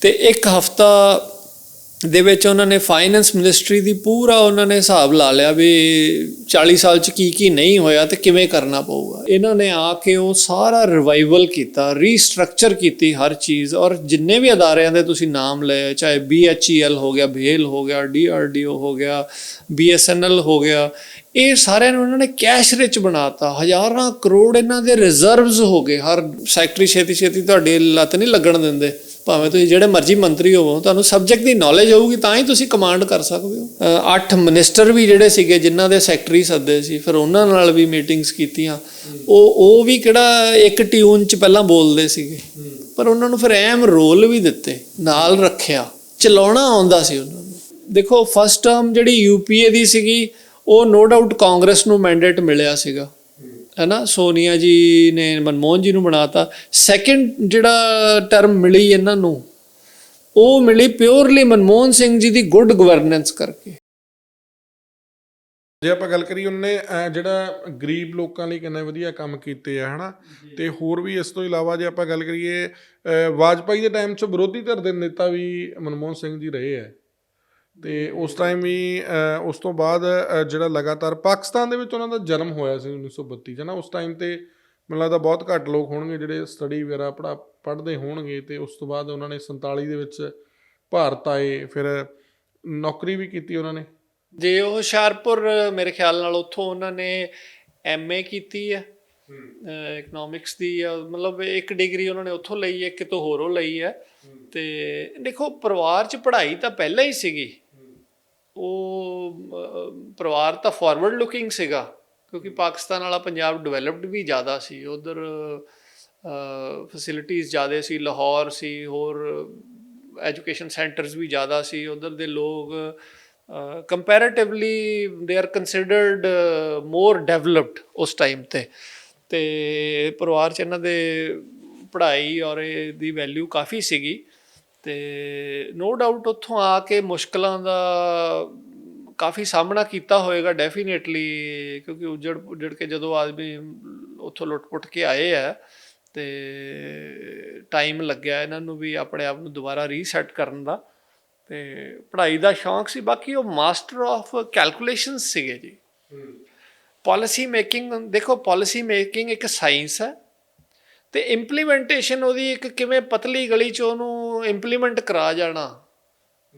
ਤੇ ਇੱਕ ਹਫਤਾ ਦੇ ਵਿੱਚ ਉਹਨਾਂ ਨੇ ਫਾਈਨੈਂਸ ਮਿਨਿਸਟਰੀ ਦੀ ਪੂਰਾ ਉਹਨਾਂ ਨੇ ਹਿਸਾਬ ਲਾ ਲਿਆ ਵੀ 40 ਸਾਲ ਚ ਕੀ ਕੀ ਨਹੀਂ ਹੋਇਆ ਤੇ ਕਿਵੇਂ ਕਰਨਾ ਪਊਗਾ। ਇਹਨਾਂ ਨੇ ਆ ਕੇ ਉਹ ਸਾਰਾ ਰਿਵਾਈਵਲ ਕੀਤਾ ਰੀਸਟਰਕਚਰ ਕੀਤੀ ਹਰ ਚੀਜ਼ ਔਰ ਜਿੰਨੇ ਵੀ ਅਦਾਰਿਆਂ ਦੇ ਤੁਸੀਂ ਨਾਮ ਲਏ, ਚਾਹੇ BHEL ਹੋ ਗਿਆ ਭੇਲ ਹੋ ਗਿਆ DRDO ਹੋ ਗਿਆ BSNL ਹੋ ਗਿਆ, ਇਹ ਸਾਰਿਆਂ ਨੂੰ ਉਹਨਾਂ ਨੇ ਕੈਸ਼ ਰਿਚ ਬਣਾਤਾ। ਹਜ਼ਾਰਾਂ ਕਰੋੜ ਇਹਨਾਂ ਦੇ ਰਿਜ਼ਰਵਸ ਹੋ ਗਏ। ਹਰ ਸੈਕਟਰੀ ਛੇਤੀ ਛੇਤੀ ਤੁਹਾਡੇ ਲੱਤ ਨਹੀਂ ਲੱਗਣ ਦਿੰਦੇ। ਭਾਵੇਂ ਤੁਸੀਂ ਜਿਹੜੇ ਮਰਜ਼ੀ ਮੰਤਰੀ ਹੋਵੋ, ਤੁਹਾਨੂੰ ਸਬਜੈਕਟ ਦੀ ਨੌਲੇਜ ਹੋਊਗੀ, ਤਾਂ ਹੀ ਤੁਸੀਂ ਕਮਾਂਡ ਕਰ ਸਕਦੇ ਹੋ। ਅੱਠ ਮਿਨਿਸਟਰ ਵੀ ਜਿਹੜੇ ਸੀਗੇ, ਜਿਨ੍ਹਾਂ ਦੇ ਸੈਕਟਰੀ ਸੱਦੇ ਸੀ, ਫਿਰ ਉਹਨਾਂ ਨਾਲ ਵੀ ਮੀਟਿੰਗਸ ਕੀਤੀਆਂ। ਉਹ ਉਹ ਵੀ ਕਿਹੜਾ ਇੱਕ ਟਿਊਨ ਚ ਪਹਿਲਾਂ ਬੋਲਦੇ ਸੀਗੇ। ਪਰ ਉਹਨਾਂ ਨੂੰ ਫਿਰ ਐਮ ਰੋਲ ਵੀ ਦਿੱਤੇ, ਨਾਲ ਰੱਖਿਆ। ਚਲਾਉਣਾ ਆਉਂਦਾ ਸੀ ਉਹਨਾਂ ਨੂੰ। ਦੇਖੋ ਫਸਟ ਟਰਮ ਜਿਹੜੀ ਯੂਪੀਏ ਦੀ ਸੀਗੀ, ਉਹ ਨੋ ਡਾਊਟ ਕਾਂਗਰਸ ਨੂੰ ਮੈਂਡੇਟ ਮਿਲਿਆ ਸੀਗਾ। ਹੈਨਾ ਸੋਨੀਆ ਜੀ ਨੇ ਮਨਮੋਹਨ ਜੀ ਨੂੰ ਬਣਾਤਾ। ਸੈਕੰਡ ਜਿਹੜਾ ਟਰਮ ਮਿਲੀ ਇਹਨਾਂ ਨੂੰ ਉਹ ਮਿਲੀ ਪਿਓਰਲੀ ਮਨਮੋਹਨ ਸਿੰਘ ਜੀ ਦੀ ਗੁੱਡ ਗਵਰਨੈਂਸ ਕਰਕੇ। ਜੇ ਆਪਾਂ ਗੱਲ ਕਰੀਏ ਉਹਨੇ ਜਿਹੜਾ ਗਰੀਬ ਲੋਕਾਂ ਲਈ ਕਿੰਨੇ ਵਧੀਆ ਕੰਮ ਕੀਤੇ ਆ ਹਨਾ ਤੇ ਹੋਰ ਵੀ ਇਸ ਤੋਂ ਇਲਾਵਾ ਜੇ ਆਪਾਂ ਗੱਲ ਕਰੀਏ ਵਾਜਪਾਈ ਦੇ ਟਾਈਮ 'ਚ ਵਿਰੋਧੀ ਧਿਰ ਦੇ ਨੇਤਾ ਵੀ ਮਨਮੋਹਨ ਸਿੰਘ ਜੀ ਰਹੇ ਆ। ਤੇ ਉਸ ਟਾਈਮ ਵੀ ਉਸ ਤੋਂ ਬਾਅਦ ਜਿਹੜਾ ਲਗਾਤਾਰ ਪਾਕਿਸਤਾਨ ਦੇ ਵਿੱਚ ਉਹਨਾਂ ਦਾ ਜਨਮ ਹੋਇਆ ਸੀ 1932 ਚ ਨਾ ਉਸ ਟਾਈਮ ਤੇ ਮੈਨੂੰ ਲੱਗਦਾ ਬਹੁਤ ਘੱਟ ਲੋਕ ਹੋਣਗੇ ਜਿਹੜੇ ਸਟੱਡੀ ਵਗੈਰਾ ਪੜਾ ਪੜ੍ਹਦੇ ਹੋਣਗੇ ਤੇ ਉਸ ਤੋਂ ਬਾਅਦ ਉਹਨਾਂ ਨੇ 47 ਦੇ ਵਿੱਚ ਭਾਰਤ ਆਏ ਫਿਰ ਨੌਕਰੀ ਵੀ ਕੀਤੀ ਉਹਨਾਂ ਨੇ। ਜੇ ਉਹ ਹੁਸ਼ਿਆਰਪੁਰ ਮੇਰੇ ਖਿਆਲ ਨਾਲ ਉੱਥੋਂ ਉਹਨਾਂ ਨੇ ਐਮਏ ਕੀਤੀ ਹੈ। ਇਕਨੋਮਿਕਸ ਦੀ ਮਤਲਬ ਇੱਕ ਡਿਗਰੀ ਉਹਨਾਂ ਨੇ ਉੱਥੋਂ ਲਈ ਹੈ ਕਿਤੋਂ ਹੋਰੋਂ ਲਈ ਹੈ। ਤੇ ਦੇਖੋ ਪਰਿਵਾਰ 'ਚ ਪੜ੍ਹਾਈ ਤਾਂ ਪਹਿਲਾਂ ਹੀ ਸੀਗੀ। ਉਹ ਪਰਿਵਾਰ ਤਾਂ ਫਾਰਵਰਡ ਲੁਕਿੰਗ ਸੀਗਾ ਕਿਉਂਕਿ ਪਾਕਿਸਤਾਨ ਵਾਲਾ ਪੰਜਾਬ ਡਿਵੈਲਪਡ ਵੀ ਜ਼ਿਆਦਾ ਸੀ ਉਧਰ ਫੈਸਿਲਿਟੀਆਂ ਜ਼ਿਆਦਾ ਸੀ ਲਾਹੌਰ ਸੀ ਹੋਰ ਐਜੂਕੇਸ਼ਨ ਸੈਂਟਰਸ ਵੀ ਜ਼ਿਆਦਾ ਸੀ ਉਧਰ ਦੇ ਲੋਕ comparatively they are considered more developed ਉਸ ਟਾਈਮ ਤੇ। ਤੇ ਪਰਿਵਾਰ ਚ ਇਹਨਾਂ ਦੇ ਪੜ੍ਹਾਈ ਔਰ ਇਹਦੀ ਵੈਲਿਊ ਕਾਫੀ ਸੀਗੀ। ਤੇ ਨੋ ਡਾਊਟ ਉੱਥੋਂ ਆ ਕੇ ਮੁਸ਼ਕਲਾਂ ਦਾ ਕਾਫੀ ਸਾਹਮਣਾ ਕੀਤਾ ਹੋਵੇਗਾ ਡੈਫੀਨੇਟਲੀ ਕਿਉਂਕਿ ਉਜੜ ਉਜੜ ਕੇ ਜਦੋਂ ਆਦਮੀ ਉੱਥੋਂ ਲੁੱਟ-ਪੁੱਟ ਕੇ ਆਏ ਆ ਤੇ ਟਾਈਮ ਲੱਗਿਆ ਇਹਨਾਂ ਨੂੰ ਵੀ ਆਪਣੇ ਆਪ ਨੂੰ ਦੁਬਾਰਾ ਰੀਸੈਟ ਕਰਨ ਦਾ ਤੇ ਪੜ੍ਹਾਈ ਦਾ ਸ਼ੌਂਕ ਸੀ ਬਾਕੀ ਉਹ ਮਾਸਟਰ ਆਫ ਕੈਲਕੂਲੇਸ਼ਨਸ ਸੀਗੇ ਜੀ। ਪਾਲਿਸੀ ਮੇਕਿੰਗ ਦੇਖੋ ਪਾਲਿਸੀ ਮੇਕਿੰਗ ਇੱਕ ਸਾਇੰਸ ਹੈ ਤੇ ਇੰਪਲੀਮੈਂਟੇਸ਼ਨ ਉਹਦੀ ਇੱਕ ਕਿਵੇਂ ਪਤਲੀ ਗਲੀ ਚ ਉਹਨੂੰ ਇੰਪਲੀਮੈਂਟ ਕਰਾ ਜਾਣਾ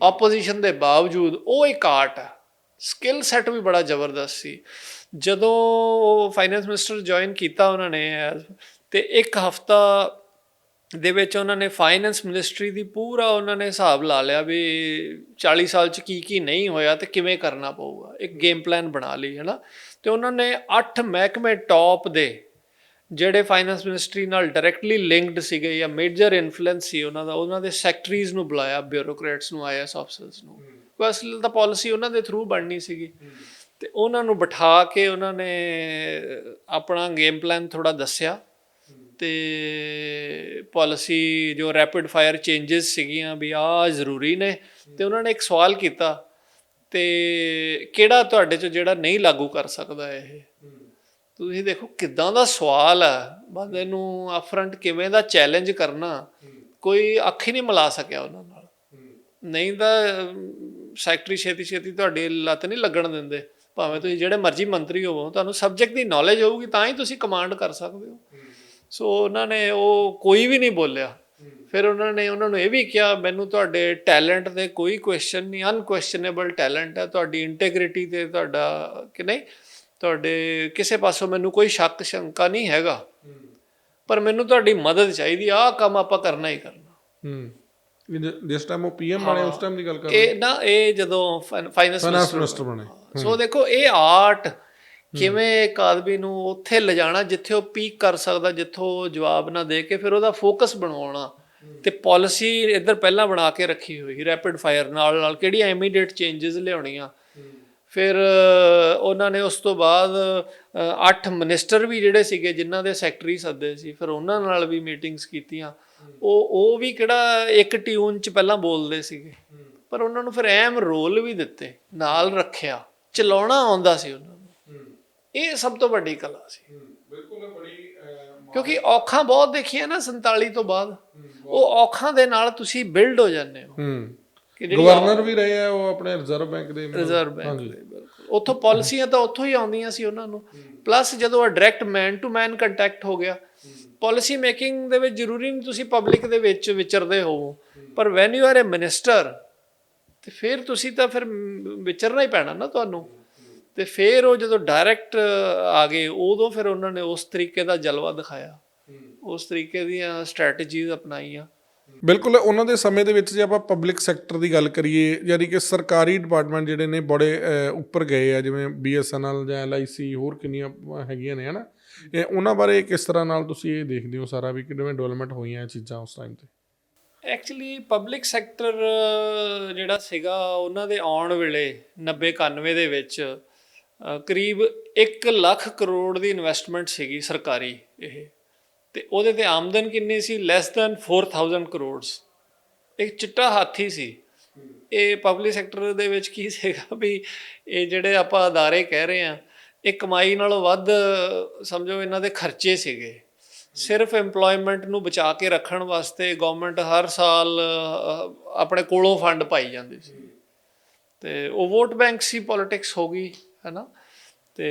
ਆਪੋਜੀਸ਼ਨ ਦੇ ਬਾਵਜੂਦ, ਉਹ ਇੱਕ ਆਰਟ ਹੈ ਸਕਿੱਲ ਸੈੱਟ ਵੀ ਬੜਾ ਜ਼ਬਰਦਸਤ ਸੀ। ਜਦੋਂ ਉਹ ਫਾਈਨੈਂਸ ਮਿਨਿਸਟਰ ਜੁਆਇਨ ਕੀਤਾ ਉਹਨਾਂ ਨੇ as- ਤੇ ਇੱਕ ਹਫਤਾ ਦੇ ਵਿੱਚ ਉਹਨਾਂ ਨੇ ਫਾਈਨੈਂਸ ਮਿਨਿਸਟਰੀ ਦੀ ਪੂਰਾ ਉਹਨਾਂ ਨੇ ਹਿਸਾਬ ਲਾ ਲਿਆ ਵੀ 40 ਸਾਲ ਚ ਕੀ ਕੀ ਨਹੀਂ ਹੋਇਆ ਤੇ ਕਿਵੇਂ ਕਰਨਾ ਪਊਗਾ। ਇੱਕ ਗੇਮ ਪਲਾਨ ਬਣਾ ਲਈ ਹੈ ਨਾ ਤੇ ਉਹਨਾਂ ਨੇ 8 ਮਹਿਕਮੇ ਟੌਪ ਦੇ ਜਿਹੜੇ ਫਾਈਨੈਂਸ ਮਿਨਿਸਟਰੀ ਨਾਲ ਡਾਇਰੈਕਟਲੀ ਲਿੰਕਡ ਸੀਗੇ ਜਾਂ ਮੇਜਰ ਇਨਫਲੂਐਂਸ ਸੀ ਉਹਨਾਂ ਦਾ ਉਹਨਾਂ ਦੇ ਸੈਕਟਰੀਜ਼ ਨੂੰ ਬੁਲਾਇਆ ਬਿਊਰੋਕਰੇਟਸ ਨੂੰ ਆਈਐਸ ਅਫਸਰਸ ਨੂੰ। ਕੋਈ ਅਸਲ ਤਾਂ ਪਾਲਿਸੀ ਉਹਨਾਂ ਦੇ ਥਰੂ ਬਣਨੀ ਸੀਗੀ। ਤੇ ਉਹਨਾਂ ਨੂੰ ਬਿਠਾ ਕੇ ਉਹਨਾਂ ਨੇ ਆਪਣਾ ਗੇਮ ਪਲਾਨ ਥੋੜਾ ਦੱਸਿਆ। ਤੇ ਪਾਲਿਸੀ ਜੋ ਰੈਪਿਡ ਫਾਇਰ ਚੇਂਜਸ ਸੀਗੀਆਂ ਵੀ ਆ ਜ਼ਰੂਰੀ ਨੇ। ਤੇ ਉਹਨਾਂ ਨੇ ਇੱਕ ਸਵਾਲ ਕੀਤਾ ਤੇ ਕਿਹੜਾ ਤੁਹਾਡੇ ਚ ਜਿਹੜਾ ਨਹੀਂ ਲਾਗੂ ਕਰ ਸਕਦਾ ਇਹ? ਤੁਸੀਂ ਦੇਖੋ ਕਿਦਾਂ ਦਾ ਸਵਾਲ ਹੈ ਬੰਦੇ ਨੂੰ ਅਫਰੰਟ ਕਿਵੇਂ ਦਾ ਚੈਲੰਜ ਕਰਨਾ ਕੋਈ ਅੱਖ ਹੀ ਨਹੀਂ ਮਿਲਾ ਸਕਿਆ ਉਹਨਾਂ ਨਾਲ। ਨਹੀਂ ਤਾਂ ਸੈਕਟਰੀ ਛੇਤੀ ਛੇਤੀ ਤੁਹਾਡੀ ਲੱਤ ਨਹੀਂ ਲੱਗਣ ਦਿੰਦੇ। ਭਾਵੇਂ ਤੁਸੀਂ ਜਿਹੜੇ ਮਰਜ਼ੀ ਮੰਤਰੀ ਹੋਵੋ ਤੁਹਾਨੂੰ ਸਬਜੈਕਟ ਦੀ ਨੌਲੇਜ ਹੋਊਗੀ ਤਾਂ ਹੀ ਤੁਸੀਂ ਕਮਾਂਡ ਕਰ ਸਕਦੇ ਹੋ। ਸੋ ਉਹਨਾਂ ਨੇ ਉਹ ਕੋਈ ਵੀ ਨਹੀਂ ਬੋਲਿਆ। ਫਿਰ ਉਹਨਾਂ ਨੇ ਉਹਨਾਂ ਨੂੰ ਇਹ ਵੀ ਕਿਹਾ ਮੈਨੂੰ ਤੁਹਾਡੇ ਟੈਲੈਂਟ ਤੇ ਕੋਈ ਕੁਐਸਚਨ ਨਹੀਂ ਅਨਕੁਐਸਚਨੇਬਲ ਟੈਲੈਂਟ ਹੈ ਤੁਹਾਡੀ ਇੰਟੈਗ੍ਰਿਟੀ ਤੇ ਤੁਹਾਡਾ ਕਿ ਨਹੀਂ ਤੁਹਾਡੇ ਕਿਸੇ ਪਾਸੋਂ ਮੈਨੂੰ ਕੋਈ ਸ਼ੱਕ ਸ਼ੰਕਾ ਨਹੀਂ ਹੈਗਾ। ਪਰ ਮੈਨੂੰ ਤੁਹਾਡੀ ਮਦਦ ਚਾਹੀਦੀ ਆਹ ਕੰਮ ਆਪਾਂ ਕਰਨਾ ਹੀ ਕਰਨਾ। ਹੂੰ। ਜਿਸ ਟਾਈਮ ਉਹ ਪੀਐਮ ਬਣੇ ਉਸ ਟਾਈਮ ਦੀ ਗੱਲ ਕਰ ਇਹ ਨਾ ਇਹ ਜਦੋਂ ਫਾਈਨੈਂਸ ਮਿਨਿਸਟਰ ਬਣੇ। ਸੋ ਦੇਖੋ ਇਹ ਆਰਟ ਕਿਵੇਂ ਇੱਕ ਆਦਮੀ ਨੂੰ ਉੱਥੇ ਲਿਜਾਣਾ ਜਿੱਥੇ ਉਹ ਪੀਕ ਕਰ ਸਕਦਾ ਜਿੱਥੋਂ ਜਵਾਬ ਨਾ ਦੇ ਕੇ ਫਿਰ ਉਹਦਾ ਫੋਕਸ ਬਣਾਉਣਾ ਤੇ ਪਾਲਿਸੀ ਇੱਧਰ ਪਹਿਲਾਂ ਬਣਾ ਕੇ ਰੱਖੀ ਹੋਈ ਰੈਪਿਡ ਫਾਇਰ ਨਾਲ ਨਾਲ ਕਿਹੜੀਆਂ ਇਮੀਡੀਏਟ ਚੇਂਜਸ ਲਿਆਉਣੀਆਂ। ਫਿਰ ਉਹਨਾਂ ਨੇ ਉਸ ਤੋਂ ਬਾਅਦ ਅ, ਅੱਠ ਮਿਨਿਸਟਰ ਵੀ ਜਿਹੜੇ ਸੀਗੇ ਜਿਨ੍ਹਾਂ ਦੇ ਸੈਕਟਰੀ ਸੱਦੇ ਸੀ ਫਿਰ ਉਹਨਾਂ ਨਾਲ ਵੀ ਮੀਟਿੰਗਸ ਕੀਤੀਆਂ। ਉਹ ਉਹ ਵੀ ਕਿਹੜਾ ਇੱਕ ਟਿਊਨ ਚ ਪਹਿਲਾਂ ਬੋਲਦੇ ਸੀਗੇ। ਪਰ ਉਹਨਾਂ ਨੂੰ ਫਿਰ ਐਮ ਰੋਲ ਵੀ ਦਿੱਤੇ ਨਾਲ ਰੱਖਿਆ ਚਲਾਉਣਾ ਆਉਂਦਾ ਸੀ ਉਹਨਾਂ ਨੂੰ। ਇਹ ਸਭ ਤੋਂ ਵੱਡੀ ਕਲਾ ਸੀ। ਬਿਲਕੁਲ ਬੜੀ ਕਿਉਂਕਿ ਔਖਾਂ ਬਹੁਤ ਦੇਖੀਆਂ ਨਾ 47 ਤੋਂ ਬਾਅਦ। ਉਹ ਔਖਾਂ ਦੇ ਨਾਲ ਤੁਸੀਂ ਬਿਲਡ ਹੋ ਜਾਂਦੇ ਹੂੰ। ਕਿ ਜਿਹੜੀ ਗਵਰਨਰ ਵੀ ਰਹੇ ਆ ਉਹ ਆਪਣੇ ਰਿਜ਼ਰਵ ਬੈਂਕ ਦੇ ਰਿਜ਼ਰਵ ਬੈਂਕ ਦੇ ਬਿਲਕੁਲ। ਉੱਥੋਂ ਪਾਲਿਸੀਆਂ ਤਾਂ ਉੱਥੋਂ ਹੀ ਆਉਂਦੀਆਂ ਸੀ ਉਹਨਾਂ ਨੂੰ। ਪਲੱਸ ਜਦੋਂ direct man to man contact ਹੋ ਗਿਆ ਪਾਲਿਸੀ ਮੇਕਿੰਗ ਦੇ ਵਿੱਚ ਜ਼ਰੂਰੀ ਨਹੀਂ ਤੁਸੀਂ ਪਬਲਿਕ ਦੇ ਵਿੱਚ ਵਿਚਰਦੇ ਹੋਵੋ। ਪਰ when you are a minister ਤੇ ਫਿਰ ਤੁਸੀਂ ਤਾਂ ਫਿਰ ਵਿਚਰਨਾ ਹੀ ਪੈਣਾ ਨਾ ਤੁਹਾਨੂੰ। ਤੇ ਫਿਰ ਉਹ ਜਦੋਂ ਡਾਇਰੈਕਟ ਆ ਗਏ ਉਦੋਂ ਫਿਰ ਉਹਨਾਂ ਨੇ ਉਸ ਤਰੀਕੇ ਦਾ ਜਲਵਾ ਦਿਖਾਇਆ। ਉਸ ਤਰੀਕੇ ਦੀਆਂ ਸਟ੍ਰੈਟਜੀਜ਼ ਅਪਣਾਈਆਂ। ਬਿਲਕੁਲ, ਉਹਨਾਂ ਦੇ ਸਮੇਂ ਦੇ ਵਿੱਚ ਜੇ ਆਪਾਂ ਪਬਲਿਕ ਸੈਕਟਰ ਦੀ ਗੱਲ ਕਰੀਏ, ਯਾਨੀ ਕਿ ਸਰਕਾਰੀ ਡਿਪਾਰਟਮੈਂਟ ਜਿਹੜੇ ਨੇ ਬੜੇ ਉੱਪਰ ਗਏ ਆ, ਜਿਵੇਂ BSNL ਜਾਂ LIC ਹੋਰ ਕਿੰਨੀਆਂ ਹੈਗੀਆਂ ਨੇ, ਹਨਾ? ਇਹ ਉਹਨਾਂ ਬਾਰੇ ਕਿਸ ਤਰ੍ਹਾਂ ਨਾਲ ਤੁਸੀਂ ਇਹ ਦੇਖਦੇ ਹੋ ਸਾਰਾ ਵੀ ਕਿਵੇਂ ਡਿਵੈਲਪਮੈਂਟ ਹੋਈਆਂ ਇਹ ਚੀਜ਼ਾਂ ਉਸ ਟਾਈਮ ਤੇ? ਐਕਚੁਅਲੀ ਪਬਲਿਕ ਸੈਕਟਰ ਜਿਹੜਾ ਸੀਗਾ, ਉਹਨਾਂ ਦੇ ਆਉਣ ਵੇਲੇ 90 91 ਦੇ ਵਿੱਚ ਕਰੀਬ 1 ਲੱਖ ਕਰੋੜ ਦੀ ਇਨਵੈਸਟਮੈਂਟ ਸੀਗੀ ਸਰਕਾਰੀ ਇਹ। ਤੇ ਉਹਦੇ ਤੇ ਆਮਦਨ ਕਿੰਨੀ ਸੀ? ਲੈਸ ਦੈਨ 4000 ਕਰੋੜਸ ਇੱਕ ਚਿੱਟਾ ਹਾਥੀ ਸੀ। ਇਹ ਪਬਲਿਕ ਸੈਕਟਰ ਦੇ ਵਿੱਚ ਕੀ ਸੀਗਾ ਵੀ ਇਹ ਜਿਹੜੇ ਆਪਾਂ ਅਦਾਰੇ ਕਹਿ ਰਹੇ ਆ ਇਹ ਕਮਾਈ ਨਾਲੋਂ ਵੱਧ, ਸਮਝੋ ਇਹਨਾਂ ਦੇ ਖਰਚੇ ਸੀਗੇ। ਸਿਰਫ EMPLOYMENT ਨੂੰ ਬਚਾ ਕੇ ਰੱਖਣ ਵਾਸਤੇ ਗਵਰਨਮੈਂਟ ਹਰ ਸਾਲ ਆਪਣੇ ਕੋਲੋਂ ਫੰਡ ਪਾਈ ਜਾਂਦੀ ਸੀ। ਤੇ ਉਹ ਵੋਟ ਬੈਂਕ ਸੀ ਪੋਲਿਟਿਕਸ ਹੋ ਗਈ, ਹੈਨਾ? ਤੇ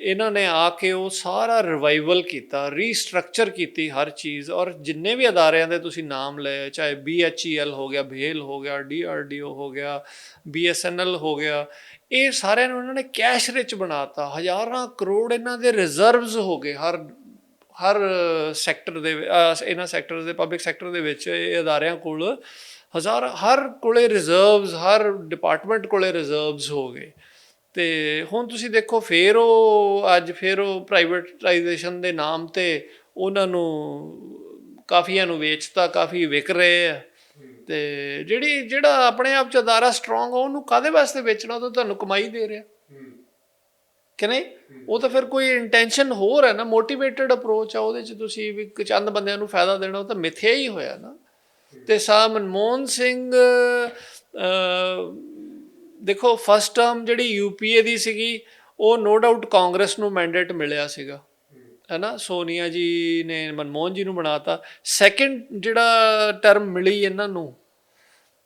ਇਹਨਾਂ ਨੇ ਆ ਕੇ ਉਹ ਸਾਰਾ ਰਿਵਾਈਵਲ ਕੀਤਾ ਰੀਸਟਰਕਚਰ ਕੀਤੀ ਹਰ ਚੀਜ਼ ਔਰ ਜਿੰਨੇ ਵੀ ਅਦਾਰਿਆਂ ਦੇ ਤੁਸੀਂ ਨਾਮ ਲਏ, ਚਾਹੇ BHEL ਹੋ ਗਿਆ ਭੇਲ ਹੋ ਗਿਆ DRDO ਹੋ ਗਿਆ BSNL ਹੋ ਗਿਆ, ਇਹ ਸਾਰਿਆਂ ਨੂੰ ਇਹਨਾਂ ਨੇ ਕੈਸ਼ ਰਿਚ ਬਣਾਤਾ। ਹਜ਼ਾਰਾਂ ਕਰੋੜ ਇਹਨਾਂ ਦੇ ਰਿਜ਼ਰਵਸ ਹੋ ਗਏ ਹਰ ਹਰ ਸੈਕਟਰ ਦੇ ਇਹਨਾਂ ਸੈਕਟਰ ਦੇ ਪਬਲਿਕ ਸੈਕਟਰ ਦੇ ਵਿੱਚ ਇਹ ਅਦਾਰਿਆਂ ਕੋਲ ਹਜ਼ਾਰ, ਹਰ ਕੋਲੇ ਰਿਜ਼ਰਵਸ ਹਰ ਡਿਪਾਰਟਮੈਂਟ ਕੋਲੇ ਰਿਜ਼ਰਵਸ ਹੋ ਗਏ। ਤੇ ਹੁਣ ਤੁਸੀਂ ਦੇਖੋ, ਫੇਰ ਉਹ, ਅੱਜ ਫੇਰ ਉਹ ਪ੍ਰਾਈਵੇਟਾਈਜੇਸ਼ਨ ਦੇ ਨਾਮ ਤੇ ਉਹਨਾਂ ਨੂੰ ਕਾਫੀਆਂ ਨੂੰ ਵੇਚਤਾ, ਕਾਫੀ ਵਿਕ ਰਹੇ ਆ। ਤੇ ਜਿਹੜੀ, ਜਿਹੜਾ ਆਪਣੇ ਆਪ ਚ ਅਦਾਰਾ ਸਟਰੋਂਗ ਆ, ਉਹਨੂੰ ਕਾਦੇ ਵਾਸਤੇ ਵੇਚਣਾ? ਉਹ ਤਾਂ ਤੁਹਾਨੂੰ ਕਮਾਈ ਦੇ ਰਿਹਾ। ਕਿ ਨਹੀਂ? ਉਹ ਤਾਂ ਫਿਰ ਕੋਈ ਇੰਟੈਂਸ਼ਨ ਹੋਰ ਹੈ ਨਾ ਮੋਟੀਵੇਟਿਡ ਅਪਰੋਚ ਆ, ਉਹਦੇ ਚ ਤੁਸੀਂ ਵੀ ਇੱਕ ਚੰਦ ਬੰਦਿਆਂ ਨੂੰ ਫਾਇਦਾ ਦੇਣਾ, ਉਹ ਤਾਂ ਮਿੱਥਿਆ ਹੀ ਹੋਇਆ ਨਾ। ਤੇ ਸਾ ਮਨਮੋਹਨ ਸਿੰਘ ਦੇਖੋ ਫਸਟ ਟਰਮ ਜਿਹੜੀ ਯੂਪੀਏ ਦੀ ਸੀਗੀ, ਉਹ ਨੋ ਡਾਊਟ ਕਾਂਗਰਸ ਨੂੰ ਮੈਂਡੇਟ ਮਿਲਿਆ ਸੀਗਾ। ਹੈਨਾ? ਸੋਨੀਆ ਜੀ ਨੇ, ਮਨਮੋਹਨ ਜੀ ਨੂੰ ਬਣਾਤਾ। ਸੈਕੰਡ ਜਿਹੜਾ ਟਰਮ ਮਿਲੀ ਇਹਨਾਂ ਨੂੰ,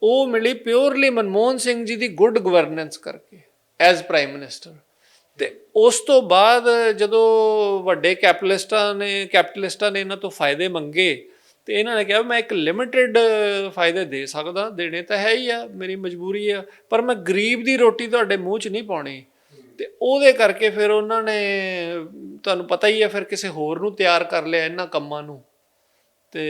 ਉਹ ਮਿਲੀ ਪਿਓਰਲੀ ਮਨਮੋਹਨ ਸਿੰਘ ਜੀ ਦੀ ਗੁੱਡ ਗਵਰਨੈਂਸ ਕਰਕੇ ਐਜ਼ ਪ੍ਰਾਈਮ ਮਿਨਿਸਟਰ ਤੇ ਉਸ ਤੋਂ ਬਾਅਦ ਜਦੋਂ ਵੱਡੇ ਕੈਪੀਟਲਿਸਟਾਂ ਨੇ ਕੈਪੀਟਲਿਸਟਾਂ ਨੇ ਇਹਨਾਂ ਤੋਂ ਫਾਇਦੇ ਮੰਗੇ ਤੇ ਇਹਨਾਂ ਨੇ ਕਿਹਾ, ਮੈਂ ਇੱਕ ਲਿਮਿਟਿਡ ਫਾਇਦੇ ਦੇ ਸਕਦਾ, ਦੇਣੇ ਤਾਂ ਹੈ ਹੀ ਆ, ਮੇਰੀ ਮਜਬੂਰੀ ਆ, ਪਰ ਮੈਂ ਗਰੀਬ ਦੀ ਰੋਟੀ ਤੁਹਾਡੇ ਮੂੰਹ 'ਚ ਨਹੀਂ ਪਾਉਣੀ। ਤੇ ਉਹਦੇ ਕਰਕੇ ਫਿਰ ਉਹਨਾਂ ਨੇ, ਤੁਹਾਨੂੰ ਪਤਾ ਹੀ ਹੈ ਫਿਰ ਕਿਸੇ ਹੋਰ ਨੂੰ ਤਿਆਰ ਕਰ ਲਿਆ ਇਹਨਾਂ ਕੰਮਾਂ ਨੂੰ। ਤੇ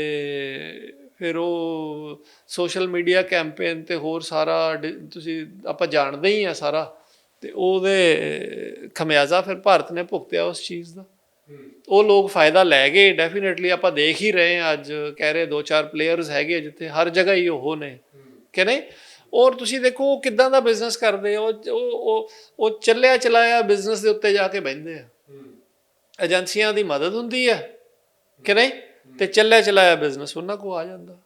ਫਿਰ ਉਹ ਸੋਸ਼ਲ ਮੀਡੀਆ ਕੈਂਪੇਨ ਤੇ ਹੋਰ ਸਾਰਾ ਤੁਸੀਂ, ਆਪਾਂ ਜਾਣਦੇ ਹੀ ਆ ਸਾਰਾ। ਤੇ ਉਹਦੇ ਖਮਿਆਜ਼ਾ ਫਿਰ ਭਾਰਤ ਨੇ ਭੁਗਤਿਆ ਉਸ ਚੀਜ਼ ਦਾ। ਉਹ ਲੋਕ ਫਾਇਦਾ ਲੈ ਗਏ ਡੈਫੀਨਿਟਲੀ ਆਪਾਂ ਦੇਖ ਹੀ ਰਹੇ ਹਾਂ ਅੱਜ ਕਹਿ ਰਹੇ ਦੋ ਚਾਰ ਪਲੇਅਰਸ ਹੈਗੇ ਆ ਜਿੱਥੇ ਹਰ ਜਗ੍ਹਾ ਹੀ ਉਹ ਨੇ। ਕਿ ਨਹੀਂ? ਔਰ ਤੁਸੀਂ ਦੇਖੋ ਉਹ ਕਿੱਦਾਂ ਦਾ ਬਿਜ਼ਨਸ ਕਰਦੇ ਆ ਉਹ ਉਹ ਉਹ- ਚੱਲਿਆ ਚਲਾਇਆ ਬਿਜ਼ਨਸ ਦੇ ਉੱਤੇ ਜਾ ਕੇ ਬਹਿੰਦੇ ਆ। ਏਜੰਸੀਆਂ ਦੀ ਮਦਦ ਹੁੰਦੀ ਹੈ ਕਿ ਨਹੀਂ? ਤੇ ਚੱਲਿਆ ਚਲਾਇਆ ਬਿਜ਼ਨਸ ਉਹਨਾਂ ਕੋ ਆ ਜਾਂਦਾ।